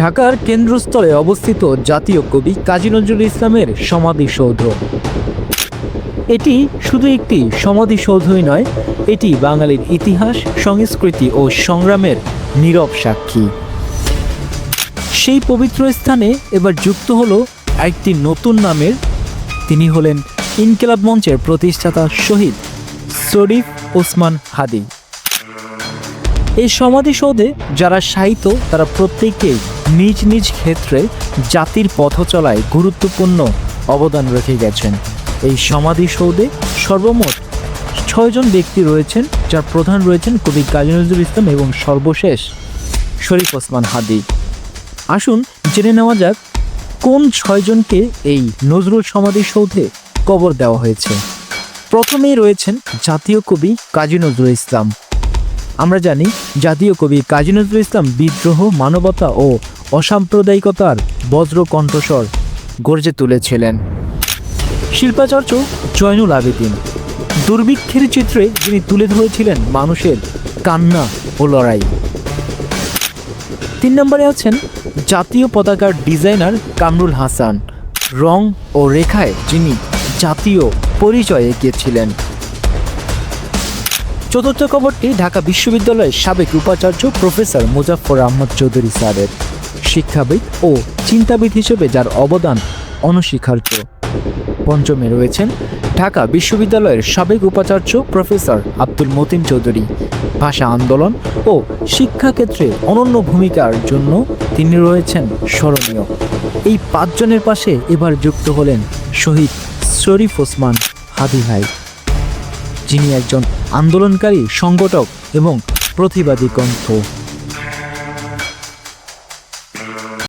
ঢাকার কেন্দ্রস্থলে অবস্থিত জাতীয় কবি কাজী নজরুল ইসলামের সমাধিসৌধ এটি শুধু একটি সমাধিসৌধই নয়, এটি বাঙালির ইতিহাস, সংস্কৃতি ও সংগ্রামের নীরব সাক্ষী। সেই পবিত্র স্থানে এবার যুক্ত হলো একটি নতুন নামের, তিনি হলেন ইনকিলাব মঞ্চের প্রতিষ্ঠাতা শহীদ শরীফ ওসমান হাদি। এই সমাধিসৌধে যারা সাহিত্য, তারা প্রত্যেকেই নিজ নিজ ক্ষেত্রে জাতির পথ চলায় গুরুত্বপূর্ণ অবদান রেখে গেছেন। এই সমাধিসৌধে সর্বমোট ছয়জন ব্যক্তি রয়েছেন, যার প্রধান রয়েছেন কবি কাজী নজরুল ইসলাম এবং সর্বশেষ শরীফ ওসমান হাদি। আসুন জেনে নেওয়া যাক, কোন ছয়জনকে এই নজরুল সমাধিসৌধে কবর দেওয়া হয়েছে? প্রথমেই রয়েছেন জাতীয় কবি কাজী নজরুল ইসলাম। আমরা জানি জাতীয় কবি কাজী নজরুল ইসলাম বিদ্রোহ, মানবতা ও অসাম্প্রদায়িকতার বজ্র কণ্ঠস্বর গর্জে তুলেছিলেন। শিল্পাচার্য জয়নুল আবেদিন। দুর্ভিক্ষের চিত্রে যিনি তুলে ধরেছিলেন মানুষের কান্না ও লড়াই। তিন নম্বরে আছেন জাতীয় পতাকার ডিজাইনার কামরুল হাসান। রং ও রেখায় যিনি জাতীয় পরিচয় এগিয়েছিলেন চতুর্থ খবরটি ঢাকা বিশ্ববিদ্যালয়ের সাবেক উপাচার্য প্রফেসর মুজাফর আহমদ চৌধুরী স্যারের। শিক্ষাবিদ ও চিন্তাবিদ হিসেবে যার অবদান অনস্বীকার্য। পঞ্চমে রয়েছেন ঢাকা বিশ্ববিদ্যালয়ের সাবেক উপাচার্য প্রফেসর আব্দুল মতিন চৌধুরী। ভাষা আন্দোলন ও শিক্ষাক্ষেত্রে অনন্য ভূমিকার জন্য তিনি রয়েছেন স্মরণীয়। এই পাঁচজনের পাশে এবার যুক্ত হলেন শহীদ শরীফ ওসমান হাদি ভাই। যিনি একজন আন্দোলনকারী সংগঠক এবং প্রতিবাদী কণ্ঠ।